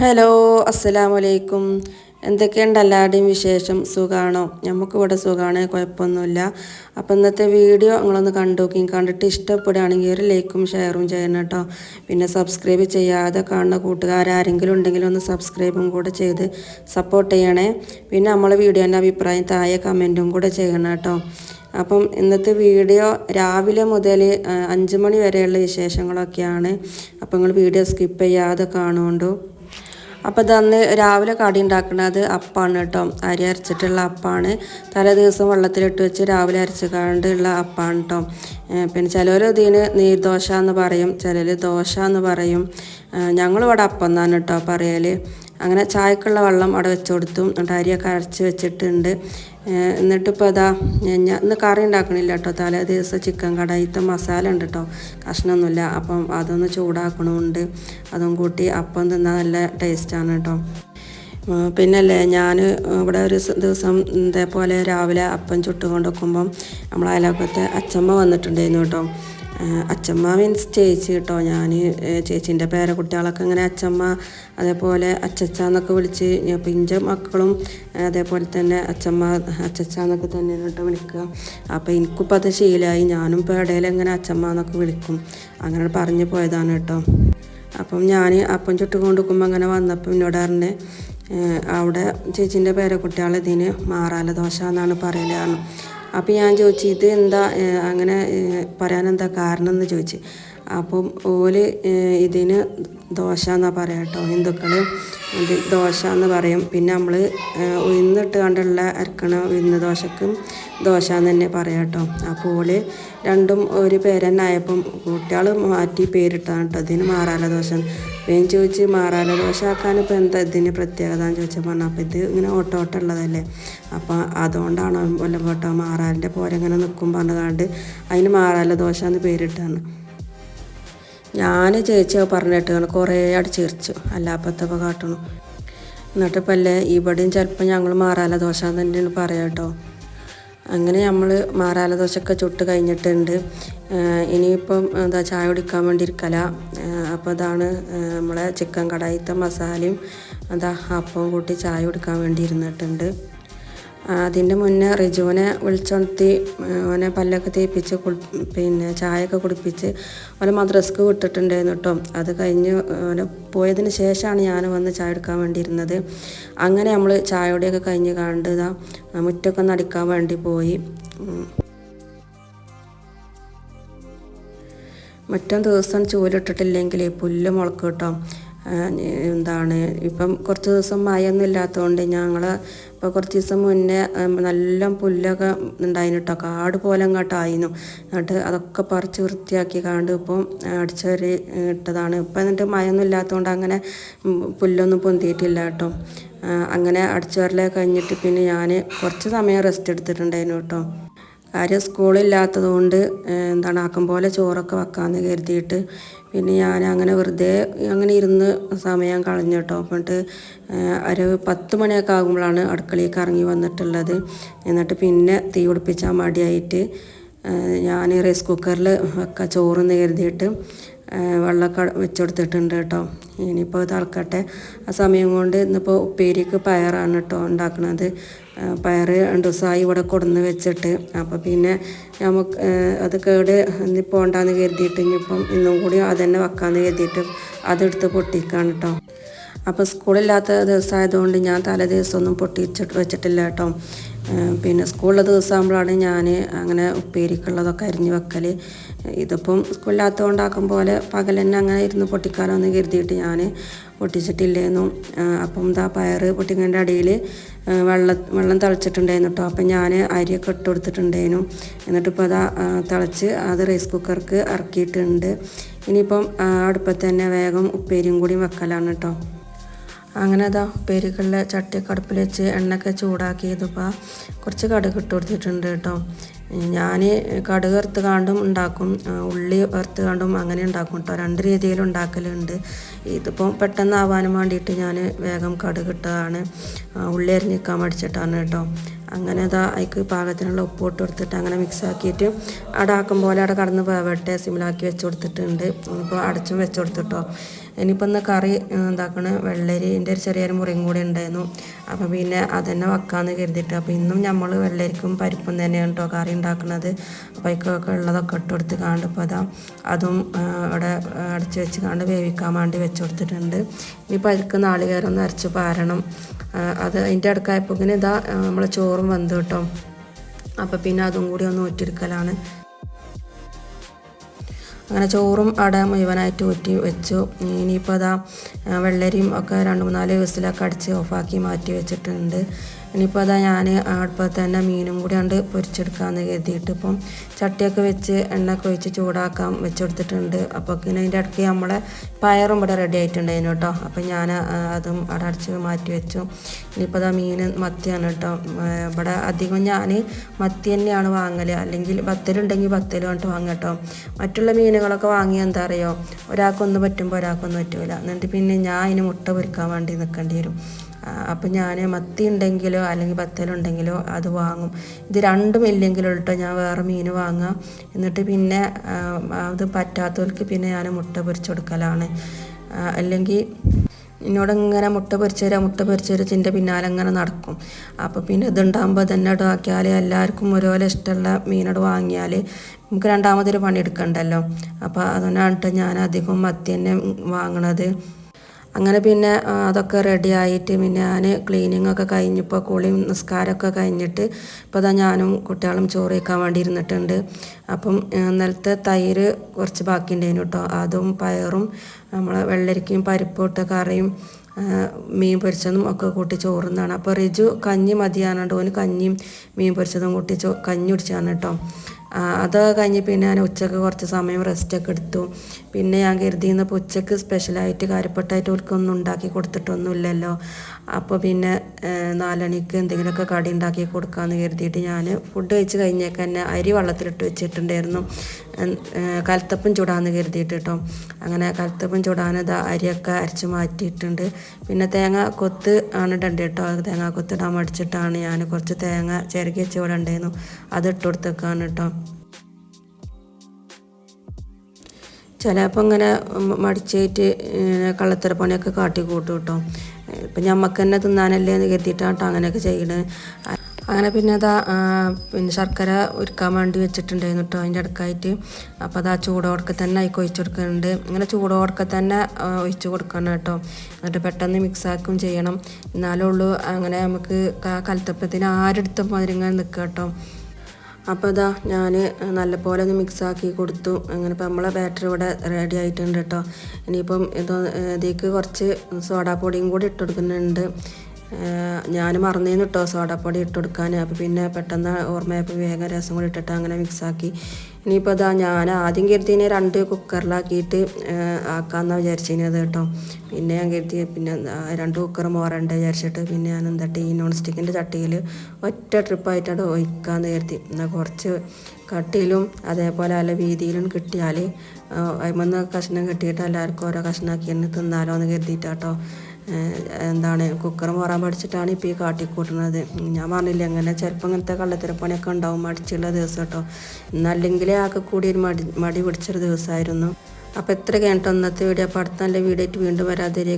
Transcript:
Hello അസ്സലാമു അലൈക്കും എന്തൊക്കെയുണ്ട് എല്ലാവരുടെയും വിശേഷം? സുഖമാണോ നമുക്കിവിടെ സുഖമാണ് കുഴപ്പമൊന്നുമില്ല. അപ്പോൾ ഇന്നത്തെ വീഡിയോ നിങ്ങളൊന്ന് കണ്ടു നോക്കി. കണ്ടിട്ട് ഇഷ്ടപ്പെടുകയാണെങ്കിൽ ഒരു ലൈക്കും ഷെയറും ചെയ്യണം കേട്ടോ. പിന്നെ സബ്സ്ക്രൈബ് ചെയ്യാതെ കാണുന്ന കൂട്ടുകാരാരെങ്കിലും ഉണ്ടെങ്കിൽ ഒന്ന് സബ്സ്ക്രൈബും കൂടെ ചെയ്ത് സപ്പോർട്ട് ചെയ്യണേ. പിന്നെ നമ്മളെ വീഡിയോന്റെ അഭിപ്രായം താഴെ കമന്റും കൂടെ ചെയ്യണം കേട്ടോ. അപ്പം ഇന്നത്തെ വീഡിയോ രാവിലെ മുതൽ അഞ്ച് മണി വരെയുള്ള വിശേഷങ്ങളൊക്കെയാണ്. അപ്പം നിങ്ങൾ വീഡിയോ സ്കിപ്പ് ചെയ്യാതെ കാണുകൊണ്ടു. അപ്പോൾ ഇതന്ന് രാവിലെ കടി ഉണ്ടാക്കുന്നത് അപ്പാണ് കേട്ടോ. അരി അരച്ചിട്ടുള്ള അപ്പാണ്. തലേ ദിവസം വെള്ളത്തിലിട്ട് വെച്ച് രാവിലെ അരച്ച് കണ്ടുള്ള അപ്പാണ് കേട്ടോ. പിന്നെ ചിലർ ഇതിന് നീർദോശ എന്ന് പറയും ചിലർ ദോശ എന്ന് പറയും. ഞങ്ങളിവിടെ അപ്പം എന്നാണ് കേട്ടോ പറയൽ അങ്ങനെ ചായക്കുള്ള വെള്ളം അവിടെ വെച്ച് കൊടുത്തു. എന്നിട്ട് അരിയൊക്കെ അരച്ച് വെച്ചിട്ടുണ്ട്. എന്നിട്ടിപ്പോൾ അതാ ഞാൻ ഇന്ന് കറി ഉണ്ടാക്കണില്ല കേട്ടോ തലേ ദിവസം ചിക്കൻ കടായിത്തെ മസാല ഉണ്ട് കേട്ടോ കഷ്ണമൊന്നുമില്ല. അപ്പം അതൊന്ന് ചൂടാക്കണമുണ്ട്. അതും കൂട്ടി അപ്പം തിന്നാൽ നല്ല ടേസ്റ്റാണ് കേട്ടോ പിന്നല്ലേ ഞാൻ ഇവിടെ ഒരു ദിവസം ഇതേപോലെ രാവിലെ അപ്പം ചുട്ടുകൊണ്ട് വെക്കുമ്പം നമ്മളെ അയലോക്കത്തെ അച്ചമ്മ വന്നിട്ടുണ്ടായിരുന്നു കേട്ടോ അച്ചമ്മ മീൻസ് ചേച്ചി കേട്ടോ. ഞാൻ ചേച്ചീന്റെ പേരക്കുട്ടികളൊക്കെ ഇങ്ങനെ അച്ചമ്മ അതേപോലെ അച്ചച്ച എന്നൊക്കെ വിളിച്ച് പിഞ്ച മക്കളും അതേപോലെ തന്നെ അച്ചമ്മ അച്ചച്ച എന്നൊക്കെ തന്നെയാണ് കേട്ടോ വിളിക്കുക. അപ്പോൾ എനിക്കിപ്പോൾ അത് ശീലമായി ഞാനും ഇപ്പോൾ ഇടയിൽ ഇങ്ങനെ എന്നൊക്കെ വിളിക്കും. അങ്ങനെ പറഞ്ഞു പോയതാണ് കേട്ടോ. അപ്പം ഞാൻ അപ്പം ചുട്ടുകൊണ്ട് നിൽക്കുമ്പോൾ അങ്ങനെ വന്നപ്പോൾ എന്നോട് പറഞ്ഞ് അവിടെ ചേച്ചീന്റെ പേരക്കുട്ടികൾ ഇതിന് മാറാല ദോശ എന്നാണ് പറയലാണ് അപ്പോൾ ഞാൻ ചോദിച്ചു ഇത് എന്താ അങ്ങനെ പറയാനെന്താ കാരണം എന്ന് ചോദിച്ചു. അപ്പം ഓൽ ഇതിന് ദോശ എന്നാ പറയാം കേട്ടോ ഹിന്ദുക്കൾ ഇത് ദോശ എന്ന് പറയും. പിന്നെ നമ്മൾ ഉയർന്നിട്ട് കണ്ടുള്ള അരക്കണ ഉയർന്ന ദോശക്കും ദോശ എന്ന് തന്നെ പറയാം കേട്ടോ അപ്പോൾ ഓൽ രണ്ടും ഒരു പേര് തന്നെ ആയപ്പം കുട്ടികൾ മാറ്റി പേരിട്ടാണ് കേട്ടോ ഇതിന് മാറാല ദോശ. ഞാൻ ചോദിച്ച് മാറാല ദോശ ആക്കാൻ ഇപ്പോൾ എന്താ ഇതിന് പ്രത്യേകത എന്ന് ചോദിച്ചാൽ പറഞ്ഞാൽ അപ്പോൾ ഇത് ഇങ്ങനെ ഓട്ടോ ഓട്ടം ഉള്ളതല്ലേ അപ്പോൾ അതുകൊണ്ടാണ് വല്ല പോട്ടോ മാറാലിന്റെ പോരങ്ങനെ നിൽക്കും പറഞ്ഞുകൊണ്ട് അതിന് മാറാല ദോശ എന്ന് പേരിട്ടാണ്. ഞാൻ ചേച്ചി പറഞ്ഞിട്ടാണ് കുറേ അടിച്ചിരിച്ചു അല്ലാപ്പത്തപ്പോൾ കാട്ടണം. എന്നിട്ട് അല്ലേ? ഇവിടെയും ചിലപ്പോൾ ഞങ്ങൾ മാറാല ദോശ തന്നെയാണ് പറയാം കേട്ടോ. അങ്ങനെ നമ്മൾ മാറാല ദോശയൊക്കെ ചുട്ട് കഴിഞ്ഞിട്ടുണ്ട്. ഇനിയിപ്പം എന്താ ചായ കുടിക്കാൻ വേണ്ടി ഇരിക്കല. അപ്പോൾ അതാണ് നമ്മളെ ചിക്കൻ കടായിത്തെ മസാലയും എന്താ അപ്പവും കൂട്ടി ചായ കുടിക്കാൻ വേണ്ടി ഇരുന്നിട്ടുണ്ട്. അതിന്റെ മുന്നേ റിജുവിനെ വിളിച്ചുണർത്തി അവനെ പല്ലൊക്കെ തേപ്പിച്ച് പിന്നെ ചായയൊക്കെ കുടിപ്പിച്ച് അവനെ മദ്രസ്ക്ക് വിട്ടിട്ടുണ്ടായിരുന്നു കേട്ടോ. അത് കഴിഞ്ഞ് അവനെ പോയതിന് ശേഷമാണ് ഞാൻ വന്ന് ചായ എടുക്കാൻ വേണ്ടിയിരുന്നത്. അങ്ങനെ നമ്മൾ ചായയോടെയൊക്കെ കഴിഞ്ഞ് കണ്ടതാ മുറ്റൊക്കെ നടിക്കാൻ വേണ്ടി പോയി. മറ്റൊന്ന് ദിവസം ചൂലിട്ടിട്ടില്ലെങ്കിൽ പുല്ല് മുളക്കും കേട്ടോ. എന്താണ് ഇപ്പം കുറച്ച് ദിവസം മഴയൊന്നും ഇല്ലാത്തതുകൊണ്ട് ഞങ്ങൾ ഇപ്പോൾ കുറച്ച് ദിവസം മുന്നേ നല്ല പുല്ലൊക്കെ ഉണ്ടായിരുന്നു കേട്ടോ കാട് പോലെ അങ്ങോട്ടായിരുന്നു എന്നിട്ട് അതൊക്കെ പറിച്ച് വൃത്തിയാക്കി കാണ്ട് ഇപ്പം അടിച്ചൊരു ഇട്ടതാണ്. ഇപ്പം എന്നിട്ട് മഴയൊന്നും ഇല്ലാത്തതുകൊണ്ട് അങ്ങനെ പുല്ലൊന്നും പൊന്തിയിട്ടില്ല കേട്ടോ അങ്ങനെ അടിച്ചുവരലേ കഴിഞ്ഞിട്ട് പിന്നെ ഞാൻ കുറച്ച് സമയം റെസ്റ്റ് എടുത്തിട്ടുണ്ടായിരുന്നു കേട്ടോ കാര്യം സ്കൂളില്ലാത്തത് കൊണ്ട് എന്താണ് ആക്കം പോലെ ചോറൊക്കെ വെക്കാമെന്ന് കരുതിയിട്ട് പിന്നെ ഞാൻ അങ്ങനെ വെറുതെ അങ്ങനെ ഇരുന്ന് സമയം കളഞ്ഞു കേട്ടോ എന്നിട്ട് ഒരു പത്ത് മണിയൊക്കെ ആകുമ്പോഴാണ് അടുക്കളയിലേക്ക് ഇറങ്ങി വന്നിട്ടുള്ളത്. എന്നിട്ട് പിന്നെ തീ പിടിപ്പിച്ചാൽ മടിയായിട്ട് ഞാൻ റൈസ് കുക്കറിൽ ഒക്കെ ചോറെന്ന് കരുതിയിട്ട് വെള്ളമൊക്കെ വെച്ചുകൊടുത്തിട്ടുണ്ട് കേട്ടോ. ഇനിയിപ്പോൾ തിളക്കട്ടെ ആ സമയം കൊണ്ട് ഇന്നിപ്പോൾ ഉപ്പേരിക്ക് പയറാണ് കേട്ടോ ഉണ്ടാക്കുന്നത് പയർ രണ്ട് ദിവസമായി ഇവിടെ കൊടുന്ന് വെച്ചിട്ട്. അപ്പോൾ പിന്നെ നമുക്ക് അത് കേട് ഇന്നിപ്പോൾ ഉണ്ടാന്ന് കരുതിയിട്ട് ഇനിയിപ്പം ഇന്നും കൂടി അത് തന്നെ വെക്കാമെന്ന് കരുതിയിട്ട് അതെടുത്ത് പൊട്ടിക്കാണ് കേട്ടോ അപ്പോൾ സ്കൂളില്ലാത്ത ദിവസമായതുകൊണ്ട് ഞാൻ തലേ ദിവസമൊന്നും പൊട്ടിച്ചിട്ട് വെച്ചിട്ടില്ല കേട്ടോ പിന്നെ സ്കൂളിലെ ദിവസമാകുമ്പോഴാണ് ഞാൻ അങ്ങനെ ഉപ്പേരിക്കുള്ളതൊക്കെ അരിഞ്ഞ് വെക്കൽ ഇതിപ്പം സ്കൂളില്ലാത്ത കൊണ്ടാക്കും പോലെ പകൽ തന്നെ അങ്ങനെ ഇരുന്ന് പൊട്ടിക്കാലോന്ന് കരുതിയിട്ട് ഞാൻ പൊട്ടിച്ചിട്ടില്ലേന്നു. അപ്പം എന്താ പയർ പൊട്ടിങ്ങന്റെ അടിയിൽ വെള്ളം വെള്ളം തിളച്ചിട്ടുണ്ടായിരുന്നു കേട്ടോ അപ്പം ഞാൻ അരിയൊക്കെ ഇട്ട് കൊടുത്തിട്ടുണ്ടായിരുന്നു. എന്നിട്ടിപ്പോൾ അതാ തിളച്ച് അത് റൈസ് കുക്കർക്ക് ഇറക്കിയിട്ടുണ്ട്. ഇനിയിപ്പം അടുപ്പത്ത് തന്നെ വേഗം ഉപ്പേരിയും കൂടി വെക്കലാണ് കേട്ടോ അങ്ങനെ അതാ പേരുകളിലെ ചട്ടി അടുപ്പിൽ വെച്ച് എണ്ണയൊക്കെ ചൂടാക്കിയതിപ്പോൾ കുറച്ച് കടുക് ഇട്ട് കൊടുത്തിട്ടുണ്ട് കേട്ടോ. ഞാൻ കടുക് വറുത്ത് കാണ്ടും ഉണ്ടാക്കും ഉള്ളി വറുത്ത് കാണ്ടും അങ്ങനെ ഉണ്ടാക്കും കേട്ടോ. രണ്ട് രീതിയിൽ ഉണ്ടാക്കലുണ്ട്. ഇതിപ്പോൾ പെട്ടെന്നാവാനും വേണ്ടിയിട്ട് ഞാൻ വേഗം കടുക് ഇട്ടതാണ്. ഉള്ളി അരിഞ്ഞിക്കാൻ മടിച്ചിട്ടാണ് കേട്ടോ. അങ്ങനെ അതാ അതിക്ക് പാകത്തിനുള്ള ഉപ്പ് ഇട്ട് കൊടുത്തിട്ട് അങ്ങനെ മിക്സ് ആക്കിയിട്ട് അടാക്കും പോലെ അവിടെ കടന്ന് വേവട്ടെ സിമിലാക്കി വെച്ച് കൊടുത്തിട്ടുണ്ട്. ഇപ്പോൾ അടച്ചും വെച്ച് കൊടുത്തിട്ടോ ഇനിയിപ്പോൾ ഇന്ന് കറി എന്താക്കണ വെള്ളരിന്റെ ഒരു ചെറിയൊരു മുറിയും കൂടി ഉണ്ടായിരുന്നു. അപ്പോൾ പിന്നെ അതന്നെ വെക്കാമെന്ന് കരുതിയിട്ട്. അപ്പോൾ ഇന്നും നമ്മൾ വെള്ളരിക്കും പരിപ്പും തന്നെയാണ് കേട്ടോ കറി ഉണ്ടാക്കുന്നത് അപ്പോൾ അതിക്കൊക്കെ ഉള്ളതൊക്കെ ഇട്ട് കൊടുത്ത് കാണ്ട് ഇപ്പോൾ അതാ അതും അവിടെ അടച്ച് വെച്ച് കാണ്ട് വേവിക്കാൻ വേണ്ടി വെച്ച് കൊടുത്തിട്ടുണ്ട്. ഇനിയിപ്പോൾ അതിൽക്ക് നാളികേരം അരച്ച് പാരണം. അത് അതിന്റെ അടുക്കായപ്പോൾ ഇതാ നമ്മൾ ചോറും വന്നു കേട്ടോ. അപ്പോൾ പിന്നെ അതും കൂടി ഒന്ന് ഊറ്റിയെടുക്കലാണ്. അങ്ങനെ ചോറും അവിടെ മുഴുവനായിട്ട് ഊറ്റി വെച്ചു. ഇനിയിപ്പോൾ അതാ വെള്ളരിയും ഒക്കെ രണ്ട് മൂന്നാൽ ദിവസത്തിലൊക്കെ അടിച്ച് ഓഫാക്കി മാറ്റി വെച്ചിട്ടുണ്ട്. ഇനിയിപ്പോൾ അതാ ഞാൻ അടുപ്പത്ത് തന്നെ മീനും കൂടി കണ്ട് പൊരിച്ചെടുക്കാമെന്ന് കരുതിയിട്ട് ഇപ്പം ചട്ടിയൊക്കെ വെച്ച് എണ്ണയൊക്കെ ഒഴിച്ച് ചൂടാക്കാൻ വെച്ചെടുത്തിട്ടുണ്ട്. അപ്പോൾ പിന്നെ അതിന്റെ ഇടയ്ക്ക് നമ്മളെ പയറും ഇവിടെ റെഡി ആയിട്ടുണ്ടായിരുന്നു കേട്ടോ. അപ്പോൾ ഞാൻ അതും അവിടെ അടച്ച് മാറ്റി വെച്ചു. ഇനിയിപ്പോൾ അതാ മീൻ മത്തിയാണ് കേട്ടോ. ഇവിടെ അധികം ഞാൻ മത്തി തന്നെയാണ് വാങ്ങൽ അല്ലെങ്കിൽ ബത്തലുണ്ടെങ്കിൽ ബത്തലും കൊണ്ട് വാങ്ങുക കേട്ടോ. മറ്റുള്ള മീനുകളൊക്കെ വാങ്ങിയാൽ എന്താ അറിയോ? ഒരാൾക്കൊന്ന് പറ്റുമ്പോൾ ഒരാൾക്കൊന്നും പറ്റില്ല എന്നിട്ട് പിന്നെ ഞാൻ അതിന് മുട്ട പൊരിക്കാൻ വേണ്ടി നിൽക്കേണ്ടി വരും. അപ്പം ഞാൻ മത്തി ഉണ്ടെങ്കിലോ അല്ലെങ്കിൽ ഉണ്ടെങ്കിലോ അത് വാങ്ങും. ഇത് രണ്ടും ഇല്ലെങ്കിലോ കേട്ടോ ഞാൻ വേറെ മീൻ വാങ്ങുക എന്നിട്ട് പിന്നെ അത് പറ്റാത്തവർക്ക് പിന്നെ ഞാൻ മുട്ട പൊരിച്ചു കൊടുക്കലാണ് അല്ലെങ്കിൽ എന്നോട് ഇങ്ങനെ മുട്ട പൊരിച്ച് തരാം മുട്ട പൊരിച്ച് തരാം ചിന്റെ പിന്നാലെ അങ്ങനെ നടക്കും. അപ്പോൾ പിന്നെ ഇതുണ്ടാകുമ്പോൾ തന്നെ ഇടാക്കിയാൽ എല്ലാവർക്കും ഓരോരോ ഇഷ്ടമുള്ള മീനോട് വാങ്ങിയാൽ നമുക്ക് രണ്ടാമതൊരു പണി എടുക്കണ്ടല്ലോ. അപ്പോൾ അതുകൊണ്ടാണ് ഞാൻ അധികം മത്തി തന്നെ വാങ്ങണത്. അങ്ങനെ പിന്നെ അതൊക്കെ റെഡി ആയിട്ട് പിന്നെ ഞാൻ ക്ലീനിങ് ഒക്കെ കഴിഞ്ഞപ്പോൾ കുളിയും നിസ്കാരമൊക്കെ കഴിഞ്ഞിട്ട് ഇപ്പോൾ അതാ ഞാനും കുട്ടികളും ചോറ് വയ്ക്കാൻ വേണ്ടി ഇരുന്നിട്ടുണ്ട്. അപ്പം ഇന്നലത്തെ തൈര് കുറച്ച് ബാക്കി ഉണ്ടായിരുന്നു കേട്ടോ. അതും പയറും നമ്മൾ വെള്ളരിക്കയും പരിപ്പും ഇട്ട കറിയും മീൻ പൊരിച്ചതും ഒക്കെ കൂട്ടി ചോറുന്നാണ്. അപ്പോൾ റിജു കഞ്ഞി മതിയാണോ ഓന് കഞ്ഞിയും മീൻ പൊരിച്ചതും കൂട്ടി ചോ കഞ്ഞി കുടിച്ചാണ് കേട്ടോ. അത് കഴിഞ്ഞ് പിന്നെ ഞാൻ ഉച്ചയ്ക്ക് കുറച്ച് സമയം റെസ്റ്റൊക്കെ എടുത്തു. പിന്നെ ഞാൻ കരുതിയിരുന്നപ്പോൾ ഉച്ചയ്ക്ക് സ്പെഷ്യലായിട്ട് കാര്യപ്പെട്ടായിട്ട് ഓർക്കൊന്നും ഉണ്ടാക്കി കൊടുത്തിട്ടൊന്നുമില്ലല്ലോ. അപ്പോൾ പിന്നെ നാലണിക്ക് എന്തെങ്കിലുമൊക്കെ കടി ഉണ്ടാക്കി കൊടുക്കാമെന്ന് കരുതിയിട്ട് ഞാൻ ഫുഡ് കഴിച്ച് കഴിഞ്ഞേക്ക് തന്നെ അരി വെള്ളത്തിലിട്ട് വെച്ചിട്ടുണ്ടായിരുന്നു. കലത്തപ്പം ചൂടാന്ന് കരുതിയിട്ട് കേട്ടോ അങ്ങനെ കലത്തപ്പം ചൂടാനത് അരിയൊക്കെ അരച്ച് മാറ്റിയിട്ടുണ്ട്. പിന്നെ തേങ്ങ കൊത്ത് ആണ് ഇടേണ്ടത് കേട്ടോ തേങ്ങ കൊത്തിടാൻ മടിച്ചിട്ടാണ് ഞാൻ കുറച്ച് തേങ്ങ ചിരകി വെച്ച് ഇവിടെ ഉണ്ടായിരുന്നു. അത് ഇട്ട് കൊടുത്തേക്കാണ് കേട്ടോ ചിലപ്പോൾ ഇങ്ങനെ മടിച്ചേറ്റ് കള്ളത്തരപ്പണിയൊക്കെ കാട്ടി കൂട്ടും കേട്ടോ ഇപ്പം ഞമ്മക്ക് തന്നെ തിന്നാനല്ലേ എന്ന് കരുതിയിട്ടാണ് കേട്ടോ അങ്ങനെയൊക്കെ ചെയ്യണത് അങ്ങനെ പിന്നെ അതാ പിന്നെ ശർക്കര ഒരുക്കാൻ വേണ്ടി വെച്ചിട്ടുണ്ടായിരുന്നു കേട്ടോ അതിന്റെ അടുക്കായിട്ട്. അപ്പോൾ അത് ചൂടോടക്കെ തന്നെ അതിക്ക് ഒഴിച്ചു കൊടുക്കുന്നുണ്ട്. അങ്ങനെ ചൂടോടക്കെ തന്നെ ഒഴിച്ചു കൊടുക്കണം കേട്ടോ എന്നിട്ട് പെട്ടെന്ന് മിക്സാക്കും ചെയ്യണം. എന്നാലേ ഉള്ളൂ അങ്ങനെ നമുക്ക് കലത്തപ്പത്തിന് ആരെടുത്ത മധുരങ്ങൾ നിൽക്കുക കേട്ടോ അപ്പോൾ ഇതാ ഞാൻ നല്ലപോലെ ഒന്ന് മിക്സാക്കി കൊടുത്തു. അങ്ങനെ ഇപ്പോൾ നമ്മളെ ബാറ്ററി ഇവിടെ റെഡി ആയിട്ടുണ്ട് കേട്ടോ. ഇനിയിപ്പം ഇത് ഇതിലേക്ക് കുറച്ച് സോഡാപ്പൊടിയും കൂടി ഇട്ട് കൊടുക്കുന്നുണ്ട്. ഞാൻ മറന്നേന്ന് കേട്ടോ സോഡാപ്പൊടി ഇട്ട് കൊടുക്കാൻ. അപ്പോൾ പിന്നെ പെട്ടെന്ന് ഓർമ്മയപ്പോൾ വേഗം രസം കൂടി ഇട്ടിട്ട് അങ്ങനെ മിക്സാക്കി ഇനിയിപ്പോൾ ഇതാ ഞാൻ ആദ്യം കരുതിനെ രണ്ട് കുക്കറിലാക്കിയിട്ട് ആക്കാമെന്നാണ് വിചാരിച്ചിരുന്നത് കേട്ടോ. പിന്നെ ഞാൻ കരുതി പിന്നെ രണ്ട് കുക്കർ മോറണ്ട വിചാരിച്ചിട്ട് പിന്നെ ഞാൻ എന്താ ഈ നോൺ സ്റ്റിക്കിന്റെ ചട്ടിയിൽ ഒറ്റ ട്രിപ്പായിട്ടാണ് ഒഴിക്കാമെന്ന് കരുതി. എന്നാൽ കുറച്ച് കട്ടിയിലും അതേപോലെ നല്ല വീതിയിലും കിട്ടിയാൽ അതിമന്ന് കഷ്ണം കിട്ടിയിട്ട് എല്ലാവർക്കും ഓരോ കഷ്ണമാക്കി തന്നെ തിന്നാലോ എന്ന് കരുതിയിട്ടാട്ടോ. എന്താണ് കുക്കർ പറയാൻ പഠിച്ചിട്ടാണ് ഇപ്പോൾ ഈ കാട്ടിക്കൂട്ടുന്നത്. ഞാൻ പറഞ്ഞില്ല എങ്ങനെ ചിലപ്പോൾ ഇങ്ങനത്തെ കള്ളത്തിരപ്പണിയൊക്കെ ഉണ്ടാവും മടിച്ചുള്ള ദിവസം കേട്ടോ. എന്നല്ലെങ്കിലേ ആകെ കൂടി ഒരു മടി മടി പിടിച്ചൊരു ദിവസമായിരുന്നു അപ്പോൾ എത്ര കഴിഞ്ഞിട്ട് ഒന്നത്തെ വീഡിയോ അപ്പോൾ അടുത്ത നല്ല വീഡിയോ ആയിട്ട് വീണ്ടും വരാതിരിക്കും